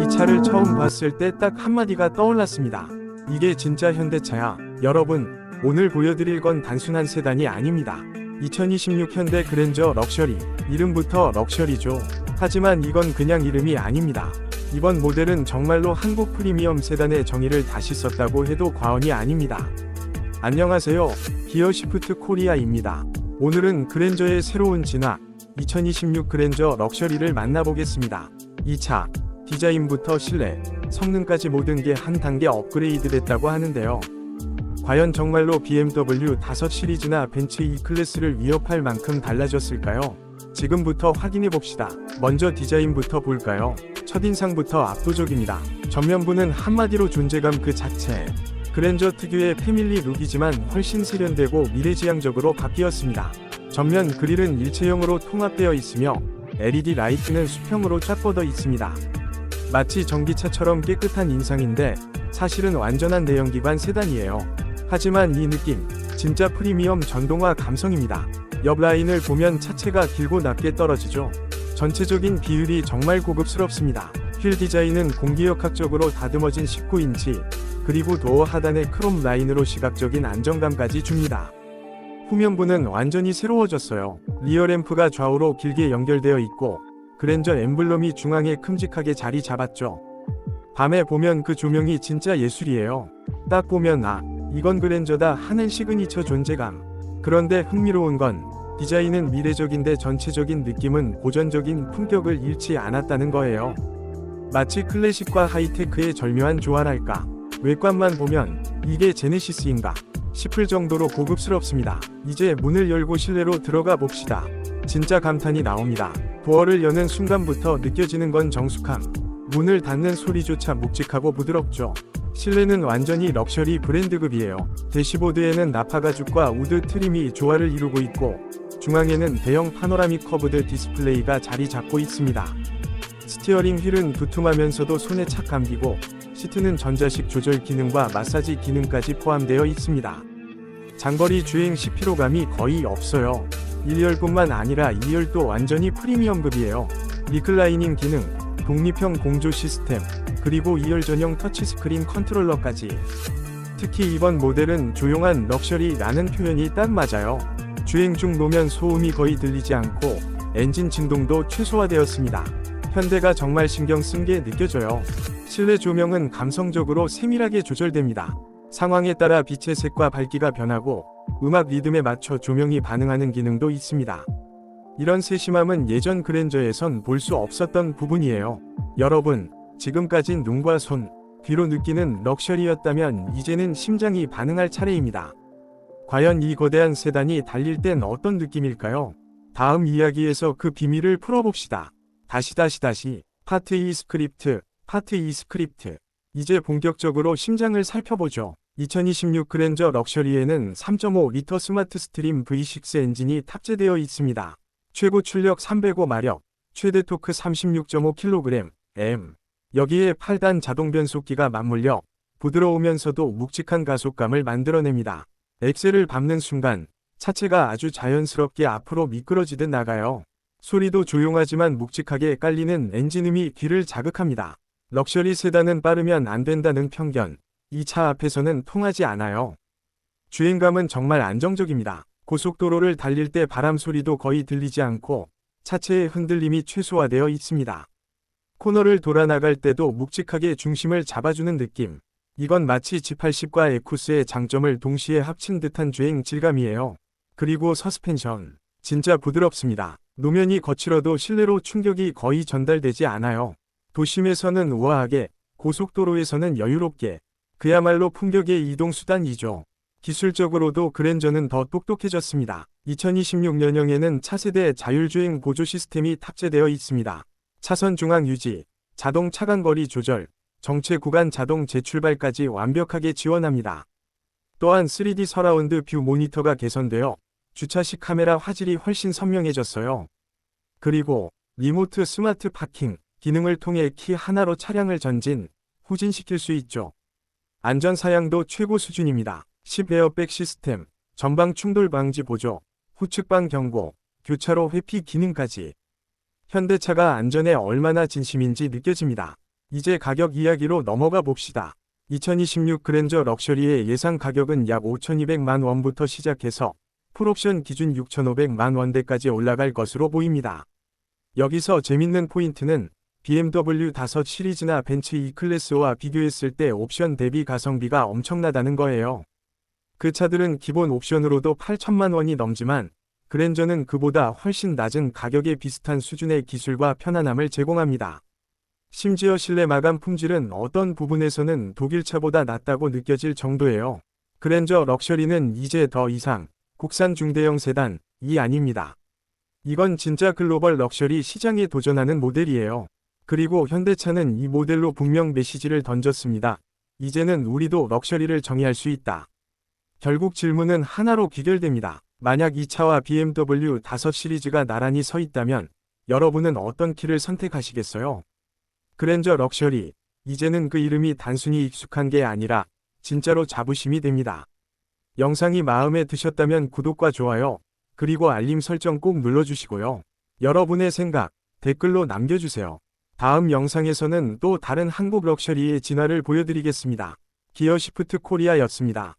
이 차를 처음 봤을 때 딱 한마디가 떠올랐습니다. 이게 진짜 현대차야. 여러분, 오늘 보여드릴 건 단순한 세단이 아닙니다. 2026 현대 그랜저 럭셔리. 이름부터 럭셔리죠. 하지만 이건 그냥 이름이 아닙니다. 이번 모델은 정말로 한국 프리미엄 세단의 정의를 다시 썼다고 해도 과언이 아닙니다. 안녕하세요. 기어 시프트 코리아입니다. 오늘은 그랜저의 새로운 진화, 2026 그랜저 럭셔리를 만나보겠습니다. 이 차, 디자인부터 실내, 성능까지 모든 게 한 단계 업그레이드 됐다고 하는데요. 과연 정말로 BMW 5 시리즈나 벤츠 E 클래스를 위협할 만큼 달라졌을까요? 지금부터 확인해 봅시다. 먼저 디자인부터 볼까요? 첫인상부터 압도적입니다. 전면부는 한마디로 존재감 그 자체. 그랜저 특유의 패밀리 룩이지만 훨씬 세련되고 미래지향적으로 바뀌었습니다. 전면 그릴은 일체형으로 통합되어 있으며 LED 라이트는 수평으로 쫙 뻗어 있습니다. 마치 전기차처럼 깨끗한 인상인데 사실은 완전한 내연기관 세단이에요. 하지만 이 느낌 진짜 프리미엄 전동화 감성입니다. 옆 라인을 보면 차체가 길고 낮게 떨어지죠. 전체적인 비율이 정말 고급스럽습니다. 휠 디자인은 공기역학적으로 다듬어진 19인치 그리고 도어 하단의 크롬 라인으로 시각적인 안정감까지 줍니다. 후면부는 완전히 새로워졌어요. 리어 램프가 좌우로 길게 연결되어 있고 그랜저 엠블럼이 중앙에 큼직하게 자리 잡았죠. 밤에 보면 그 조명이 진짜 예술이에요. 딱 보면 아, 이건 그랜저다 하는 시그니처 존재감. 그런데 흥미로운 건 디자인은 미래적인데 전체적인 느낌은 고전적인 품격을 잃지 않았다는 거예요. 마치 클래식과 하이테크의 절묘한 조화랄까. 외관만 보면 이게 제네시스인가 싶을 정도로 고급스럽습니다. 이제 문을 열고 실내로 들어가 봅시다. 진짜 감탄이 나옵니다. 도어를 여는 순간부터 느껴지는 건 정숙함. 문을 닫는 소리조차 묵직하고 부드럽죠. 실내는 완전히 럭셔리 브랜드급이에요. 대시보드에는 나파 가죽과 우드 트림이 조화를 이루고 있고 중앙에는 대형 파노라믹 커브드 디스플레이가 자리 잡고 있습니다. 스티어링 휠은 두툼하면서도 손에 착 감기고 시트는 전자식 조절 기능과 마사지 기능까지 포함되어 있습니다. 장거리 주행 시 피로감이 거의 없어요. 1열뿐만 아니라 2열도 완전히 프리미엄급이에요. 리클라이닝 기능, 독립형 공조 시스템, 그리고 2열 전용 터치스크린 컨트롤러까지. 특히 이번 모델은 조용한 럭셔리라는 표현이 딱 맞아요. 주행 중 노면 소음이 거의 들리지 않고 엔진 진동도 최소화되었습니다. 현대가 정말 신경 쓴 게 느껴져요. 실내 조명은 감성적으로 세밀하게 조절됩니다. 상황에 따라 빛의 색과 밝기가 변하고 음악 리듬에 맞춰 조명이 반응하는 기능도 있습니다. 이런 세심함은 예전 그랜저에선 볼 수 없었던 부분이에요. 여러분, 지금까진 눈과 손, 귀로 느끼는 럭셔리였다면 이제는 심장이 반응할 차례입니다. 과연 이 거대한 세단이 달릴 땐 어떤 느낌일까요? 다음 이야기에서 그 비밀을 풀어봅시다. 다시 다시 다시 파트 2 스크립트 파트 2 스크립트 이제 본격적으로 심장을 살펴보죠. 2026 그랜저 럭셔리에는 3.5리터 스마트 스트림 V6 엔진이 탑재되어 있습니다. 최고 출력 305마력, 최대 토크 36.5kg, M. 여기에 8단 자동 변속기가 맞물려 부드러우면서도 묵직한 가속감을 만들어냅니다. 엑셀을 밟는 순간 차체가 아주 자연스럽게 앞으로 미끄러지듯 나가요. 소리도 조용하지만 묵직하게 깔리는 엔진음이 귀를 자극합니다. 럭셔리 세단은 빠르면 안 된다는 편견. 이 차 앞에서는 통하지 않아요. 주행감은 정말 안정적입니다. 고속도로를 달릴 때 바람 소리도 거의 들리지 않고 차체의 흔들림이 최소화되어 있습니다. 코너를 돌아 나갈 때도 묵직하게 중심을 잡아주는 느낌. 이건 마치 G80과 에쿠스의 장점을 동시에 합친 듯한 주행 질감이에요. 그리고 서스펜션. 진짜 부드럽습니다. 노면이 거칠어도 실내로 충격이 거의 전달되지 않아요. 도심에서는 우아하게, 고속도로에서는 여유롭게, 그야말로 품격의 이동수단이죠. 기술적으로도 그랜저는 더 똑똑해졌습니다. 2026년형에는 차세대 자율주행 보조 시스템이 탑재되어 있습니다. 차선 중앙 유지, 자동 차간거리 조절, 정체 구간 자동 재출발까지 완벽하게 지원합니다. 또한 3D 서라운드 뷰 모니터가 개선되어 주차식 카메라 화질이 훨씬 선명해졌어요. 그리고 리모트 스마트 파킹 기능을 통해 키 하나로 차량을 전진, 후진시킬 수 있죠. 안전 사양도 최고 수준입니다. 10 에어백 시스템, 전방 충돌 방지 보조, 후측방 경고, 교차로 회피 기능까지. 현대차가 안전에 얼마나 진심인지 느껴집니다. 이제 가격 이야기로 넘어가 봅시다. 2026 그랜저 럭셔리의 예상 가격은 약 5,200만 원부터 시작해서 풀옵션 기준 6,500만 원대까지 올라갈 것으로 보입니다. 여기서 재밌는 포인트는 BMW 5 시리즈나 벤츠 E클래스와 비교했을 때 옵션 대비 가성비가 엄청나다는 거예요. 그 차들은 기본 옵션으로도 8천만 원이 넘지만 그랜저는 그보다 훨씬 낮은 가격에 비슷한 수준의 기술과 편안함을 제공합니다. 심지어 실내 마감 품질은 어떤 부분에서는 독일차보다 낫다고 느껴질 정도예요. 그랜저 럭셔리는 이제 더 이상 국산 중대형 세단이 아닙니다. 이건 진짜 글로벌 럭셔리 시장에 도전하는 모델이에요. 그리고 현대차는 이 모델로 분명 메시지를 던졌습니다. 이제는 우리도 럭셔리를 정의할 수 있다. 결국 질문은 하나로 귀결됩니다. 만약 이 차와 BMW 5 시리즈가 나란히 서 있다면 여러분은 어떤 키를 선택하시겠어요? 그랜저 럭셔리. 이제는 그 이름이 단순히 익숙한 게 아니라 진짜로 자부심이 됩니다. 영상이 마음에 드셨다면 구독과 좋아요, 그리고 알림 설정 꼭 눌러주시고요. 여러분의 생각, 댓글로 남겨주세요. 다음 영상에서는 또 다른 한국 럭셔리의 진화를 보여드리겠습니다. 기어 시프트 코리아였습니다.